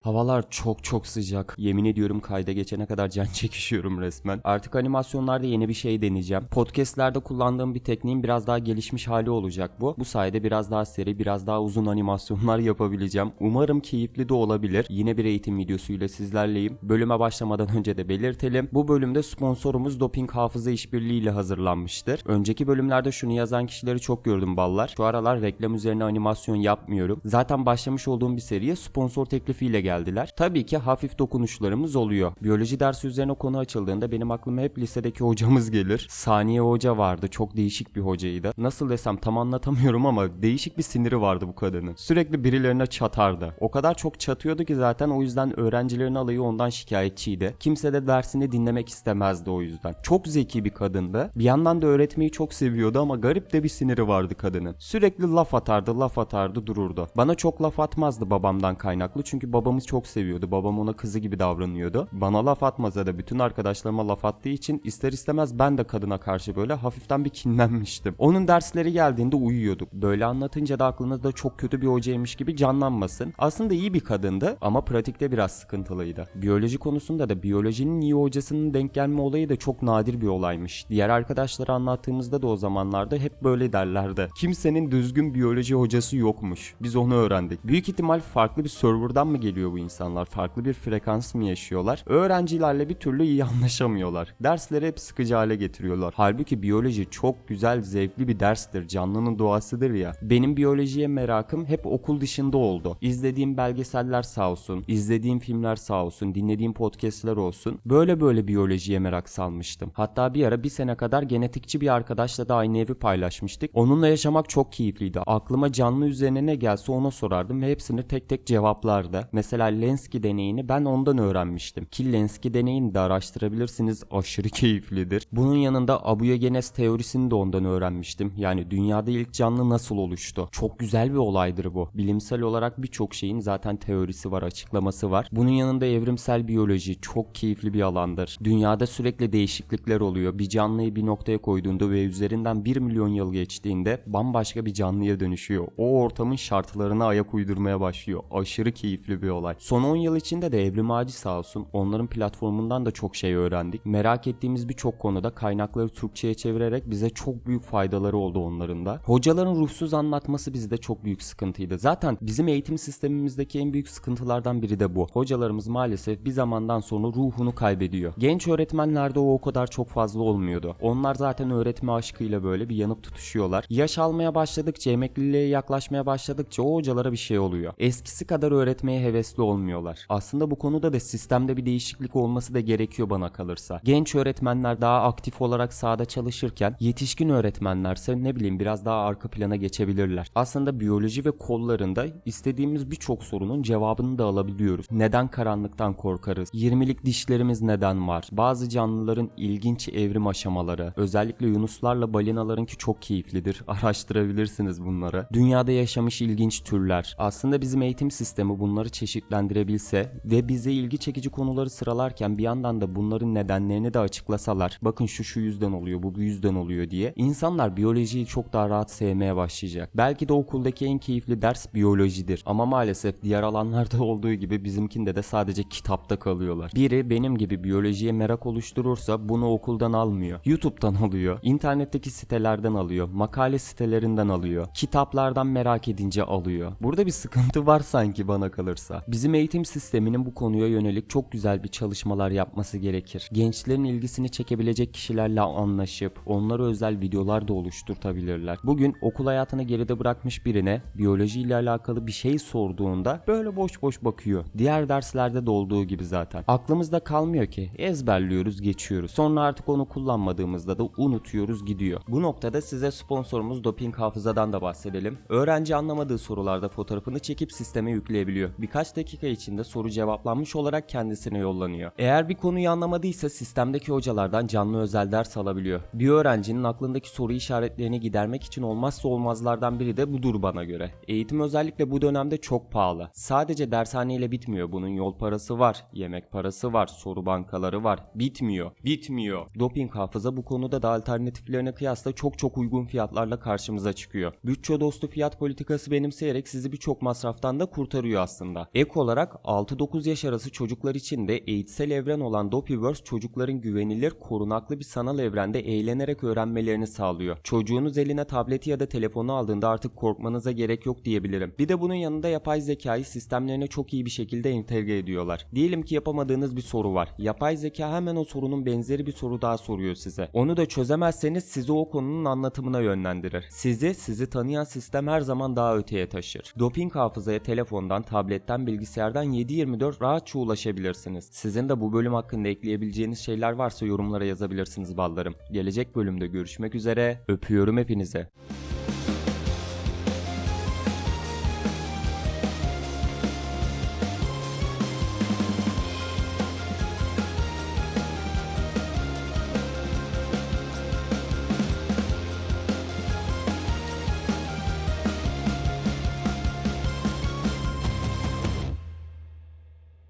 Havalar çok çok sıcak. Yemin ediyorum kayda geçene kadar can çekişiyorum resmen. Artık animasyonlarda yeni bir şey deneyeceğim. Podcastlerde kullandığım bir tekniğin biraz daha gelişmiş hali olacak bu. Bu sayede biraz daha seri, biraz daha uzun animasyonlar yapabileceğim. Umarım keyifli de olabilir. Yine bir eğitim videosuyla sizlerleyim. Bölüme başlamadan önce de belirtelim. Bu bölümde sponsorumuz Doping Hafıza İşbirliği ile hazırlanmıştır. Önceki bölümlerde şunu yazan kişileri çok gördüm ballar. Şu aralar reklam üzerine animasyon yapmıyorum. Zaten başlamış olduğum bir seriye sponsor teklifiyle geldiler. Tabii ki hafif dokunuşlarımız oluyor. Biyoloji dersi üzerine konu açıldığında benim aklıma hep lisedeki hocamız gelir. Saniye Hoca vardı. Çok değişik bir hocaydı. Nasıl desem tam anlatamıyorum ama değişik bir siniri vardı bu kadının. Sürekli birilerine çatardı. O kadar çok çatıyordu ki zaten o yüzden öğrencilerin alayı ondan şikayetçiydi. Kimse de dersini dinlemek istemezdi o yüzden. Çok zeki bir kadındı. Bir yandan da öğretmeyi çok seviyordu ama garip de bir siniri vardı kadının. Sürekli laf atardı, laf atardı, dururdu. Bana çok laf atmazdı babamdan kaynaklı çünkü babamı çok seviyordu. Babam ona kızı gibi davranıyordu. Bana laf atmasa da bütün arkadaşlarıma laf attığı için ister istemez ben de kadına karşı böyle hafiften bir kinlenmiştim. Onun dersleri geldiğinde uyuyorduk. Böyle anlatınca da aklınızda çok kötü bir hocaymış gibi canlanmasın. Aslında iyi bir kadındı ama pratikte biraz sıkıntılıydı. Biyoloji konusunda da biyolojinin iyi hocasının denk gelme olayı da çok nadir bir olaymış. Diğer arkadaşlara anlattığımızda da o zamanlarda hep böyle derlerdi. Kimsenin düzgün biyoloji hocası yokmuş. Biz onu öğrendik. Büyük ihtimal farklı bir serverdan mı geliyor bu insanlar? Farklı bir frekans mı yaşıyorlar? Öğrencilerle bir türlü iyi anlaşamıyorlar. Dersleri hep sıkıcı hale getiriyorlar. Halbuki biyoloji çok güzel, zevkli bir derstir. Canlının doğasıdır ya. Benim biyolojiye merakım hep okul dışında oldu. İzlediğim belgeseller sağ olsun, izlediğim filmler sağ olsun, dinlediğim podcastler olsun. Böyle böyle biyolojiye merak salmıştım. Hatta bir ara bir sene kadar genetikçi bir arkadaşla da aynı evi paylaşmıştık. Onunla yaşamak çok keyifliydi. Aklıma canlı üzerine ne gelse ona sorardım ve hepsini tek tek cevaplardı. Mesela Lenski deneyini ben ondan öğrenmiştim. Ki Lenski deneyini de araştırabilirsiniz. Aşırı keyiflidir. Bunun yanında abuyogenes teorisini de ondan öğrenmiştim. Yani dünyada ilk canlı nasıl oluştu? Çok güzel bir olaydır bu. Bilimsel olarak birçok şeyin zaten teorisi var, açıklaması var. Bunun yanında evrimsel biyoloji çok keyifli bir alandır. Dünyada sürekli değişiklikler oluyor. Bir canlıyı bir noktaya koyduğunda ve üzerinden 1 milyon yıl geçtiğinde bambaşka bir canlıya dönüşüyor. O ortamın şartlarına ayak uydurmaya başlıyor. Aşırı keyifli bir olay. Son 10 yıl içinde de Evrim Ağacı sağ olsun onların platformundan da çok şey öğrendik. Merak ettiğimiz birçok konuda kaynakları Türkçe'ye çevirerek bize çok büyük faydaları oldu onların da. Hocaların ruhsuz anlatması bizde çok büyük sıkıntıydı. Zaten bizim eğitim sistemimizdeki en büyük sıkıntılardan biri de bu. Hocalarımız maalesef bir zamandan sonra ruhunu kaybediyor. Genç öğretmenlerde o o kadar çok fazla olmuyordu. Onlar zaten öğretme aşkıyla böyle bir yanıp tutuşuyorlar. Yaş almaya başladıkça, emekliliğe yaklaşmaya başladıkça o hocalara bir şey oluyor. Eskisi kadar öğretmeye hevesli olmuyorlar. Aslında bu konuda da sistemde bir değişiklik olması da gerekiyor bana kalırsa. Genç öğretmenler daha aktif olarak sahada çalışırken yetişkin öğretmenlerse ne bileyim biraz daha arka plana geçebilirler. Aslında biyoloji ve kollarında istediğimiz birçok sorunun cevabını da alabiliyoruz. Neden karanlıktan korkarız? 20'lik dişlerimiz neden var? Bazı canlıların ilginç evrim aşamaları. Özellikle yunuslarla balinalarınki çok keyiflidir. Araştırabilirsiniz bunları. Dünyada yaşamış ilginç türler. Aslında bizim eğitim sistemi bunları çeşitlendirebilse ve bize ilgi çekici konuları sıralarken bir yandan da bunların nedenlerini de açıklasalar. Bakın şu şu yüzden oluyor, bu bu yüzden oluyor diye. insanlar biyolojiyi çok daha rahat sevmeye başlayacak. Belki de okuldaki en keyifli ders biyolojidir. Ama maalesef diğer alanlarda olduğu gibi bizimkinde de sadece kitapta kalıyorlar. Biri benim gibi biyolojiye merak oluşturursa bunu okuldan almıyor. YouTube'dan alıyor. internetteki sitelerden alıyor. Makale sitelerinden alıyor. Kitaplardan merak edince alıyor. Burada bir sıkıntı var sanki bana kalırsa. Bizim eğitim sisteminin bu konuya yönelik çok güzel bir çalışmalar yapması gerekir. Gençlerin ilgisini çekebilecek kişilerle anlaşıp onlara özel videolar da oluşturtabilirler. Bugün okul hayatını geride bırakmış birine biyoloji ile alakalı bir şey sorduğunda böyle boş boş bakıyor. Diğer derslerde de olduğu gibi zaten. Aklımızda kalmıyor ki. Ezberliyoruz, geçiyoruz. Sonra artık onu kullanmadığımızda da unutuyoruz gidiyor. Bu noktada size sponsorumuz Doping Hafıza'dan da bahsedelim. Öğrenci anlamadığı sorularda fotoğrafını çekip sisteme yükleyebiliyor. Birkaç dakika içinde soru cevaplanmış olarak kendisine yollanıyor. Eğer bir konuyu anlamadıysa sistemdeki hocalardan canlı özel ders alabiliyor. Bir öğrencinin aklındaki soru işaretlerini gidermek için olmazsa olmazlardan biri de budur bana göre. Eğitim özellikle bu dönemde çok pahalı. Sadece dershaneyle bitmiyor. Bunun yol parası var, yemek parası var, soru bankaları var. Bitmiyor. Bitmiyor. Doping hafıza bu konuda da alternatiflerine kıyasla çok çok uygun fiyatlarla karşımıza çıkıyor. Bütçe dostu dostu fiyat politikası benimseyerek sizi birçok masraftan da kurtarıyor aslında. Ek olarak 6-9 yaş arası çocuklar için de eğitsel evren olan Dopyverse çocukların güvenilir, korunaklı bir sanal evrende eğlenerek öğrenmelerini sağlıyor. Çocuğunuz eline tableti ya da telefonu aldığında artık korkmanıza gerek yok diyebilirim. Bir de bunun yanında yapay zekayı sistemlerine çok iyi bir şekilde entegre ediyorlar. Diyelim ki yapamadığınız bir soru var. Yapay zeka hemen o sorunun benzeri bir soru daha soruyor size. Onu da çözemezseniz sizi o konunun anlatımına yönlendirir. Sizi, sizi tanıyan sistem her zaman daha öteye taşır. Doping hafızaya telefondan, tabletten, bilgisayardan 7-24 rahatça ulaşabilirsiniz. Sizin de bu bölüm hakkında ekleyebileceğiniz şeyler varsa yorumlara yazabilirsiniz ballarım. Gelecek bölümde görüşmek üzere. Öpüyorum hepinize.